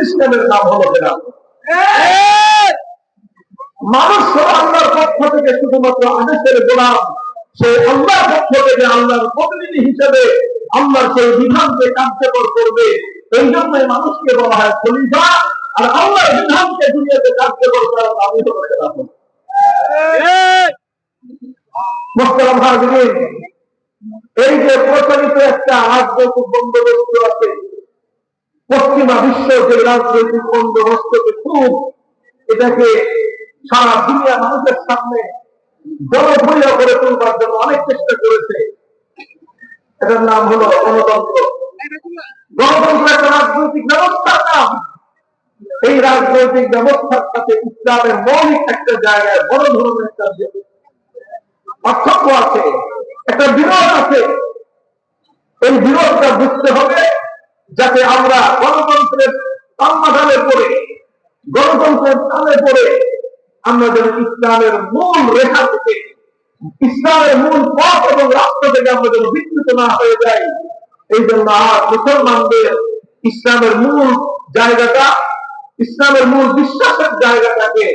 সিস্টেমের নাম হলো বেদাত। মানুষ আল্লাহর পক্ষ থেকে শুধুমাত্র আদেশের গোলাম। সে আল্লাহর পক্ষ থেকে আল্লাহর প্রতিনিধি হিসেবে আল্লাহর সেই বিধানকে কার্যকর করবে। এই জন্যই মানুষকে বলা হয় খলিফা। আর আল্লাহর বিধানকে দুনিয়াতে কার্যকর করার নামই হলো এই যে প্রচলিত একটা রাজনৈতিক বন্দোবস্ত আছে পশ্চিমা বিশ্ব যে রাজনৈতিক বন্দোবস্তকে খুব এটাকে সারা দুনিয়া মানুষের সামনে জনপ্রিয় করে তুলবার জন্য অনেক চেষ্টা করেছে। এটার নাম হলো গণতন্ত্র। গণতন্ত্র একটা রাজনৈতিক ব্যবস্থার নাম। এই রাজনৈতিক ব্যবস্থার সাথে ইসলামের মৌলিক একটা জায়গায় বড় ধরনের একটা পার্থক্য আছে, একটা বিরোধ আছে, এই বিরোধটা বুঝতে হবে যাতে আমরা গণতন্ত্রের সমাধানে পড়ে, গণতন্ত্রের তালে পড়ে, আমরা যেন ইসলামের মূল রেখা থেকে, ইসলামের মূল পথ এবং রাস্তা থেকে আমরা যেন বিচ্যুত না হয়ে যাই। এই জন্য আর মুসলমানদের ইসলামের মূল জায়গাটা, ইসলামের মূল বিশ্বাসের জায়গাটাকে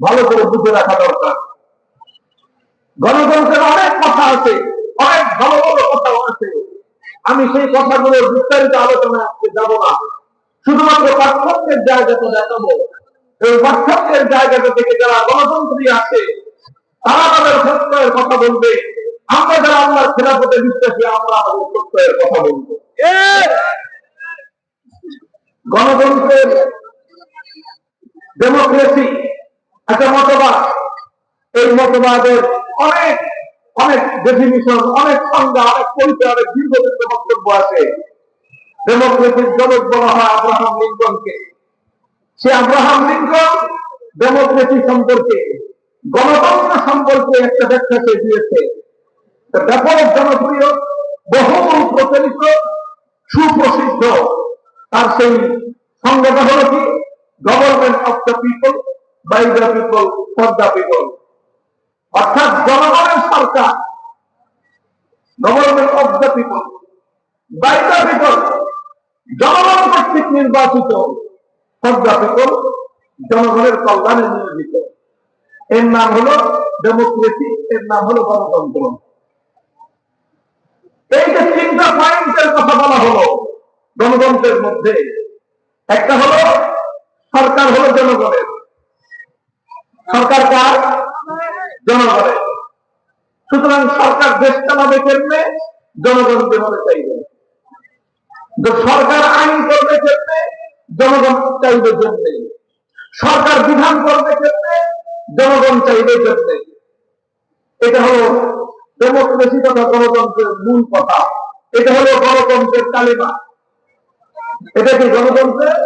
ভালো করে বুঝে রাখা দরকার। গণতন্ত্রের অনেক কথা আছে, অনেক ভালো ভালো কথা আছে। আমি সেই কথাগুলো বিস্তারিত আলোচনায় আজকে যাব না। শুধুমাত্র পার্থক্যের জায়গাটা দেখাবো। এই পার্থক্যের জায়গাটা থেকে যারা গণতন্ত্রী আছে, তারা তাদের সত্যের কথা বলবে। আমরা যারা আল্লাহর খেলাফতে বিশ্বাসী, আমরা আমাদের সত্যের কথা বলব। গণতন্ত্রের ডেমোক্রেসি একটা মতবাদ। এই মতবাদের অনেক অনেক ডেফিনিশন অনেক সংজ্ঞা, অনেক পরিচয়, অনেক দীর্ঘদিন বক্তব্য আছে। ডেমোক্রেসির জনক বলা হয় আব্রাহাম লিঙ্কনকে। সে আব্রাহাম লিঙ্কন ডেমোক্রেসি সম্পর্কে, গণতন্ত্র সম্পর্কে একটা ব্যাখ্যা সে দিয়েছে। ব্যাপক জনপ্রিয় বহু প্রচলিত, সুপ্রসিদ্ধ, তার সেই সংজ্ঞাটা হলো কি? Government of the people by the people for the people অর্থাৎ জনগণের সরকার government of the people by the people জনগণ কর্তৃক নির্বাচিত ফর দ্য পিপল জনগণের কল্যাণে নিয়োজিত। এর নাম হলো ডেমোক্রেসি এর নাম হলো গণতন্ত্র। এই যে তিনটা পয়েন্টের কথা বলা হলো গণতন্ত্রের মধ্যে, একটা হলো সরকার হলো জনগণের। সরকার কার? জনগণের সুতরাং সরকার দেশ চালাবে কেমনে? জনগণ মনে চাইবে। সরকার আইন করবে কেমনে? জনগণ চাইবে জন্যে সরকার বিধান করবে কেমনে? জনগণ চাইবে জন্যে এটা হলো ডেমোক্রেসি তথা গণতন্ত্রের মূল কথা। এটা হলো গণতন্ত্রের কালিমা এটা কি গণতন্ত্রের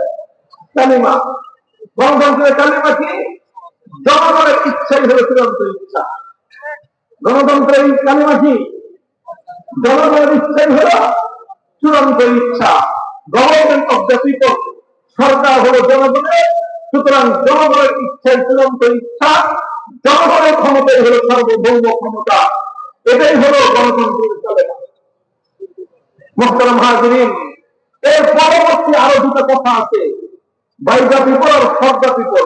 কালিমা গণতন্ত্রের কালিমা কি? জনগণের ইচ্ছাই হলো চূড়ান্ত ইচ্ছা। গণতন্ত্রের কালিমা কি জনগণের ইচ্ছাই হলো চূড়ান্ত ইচ্ছা। গভর্নমেন্ট অফ দ্য পিপল সরকার হলো জনগণের, সুতরাং জনগণের ইচ্ছাই চূড়ান্ত ইচ্ছা। জনগণের ক্ষমতাই হলো সার্বভৌম ক্ষমতা। এটাই হলো গণতন্ত্রের কালিমা মোহতারাম হাজরিন, এর পরবর্তী আরও দুটো কথা আছে। By the people the people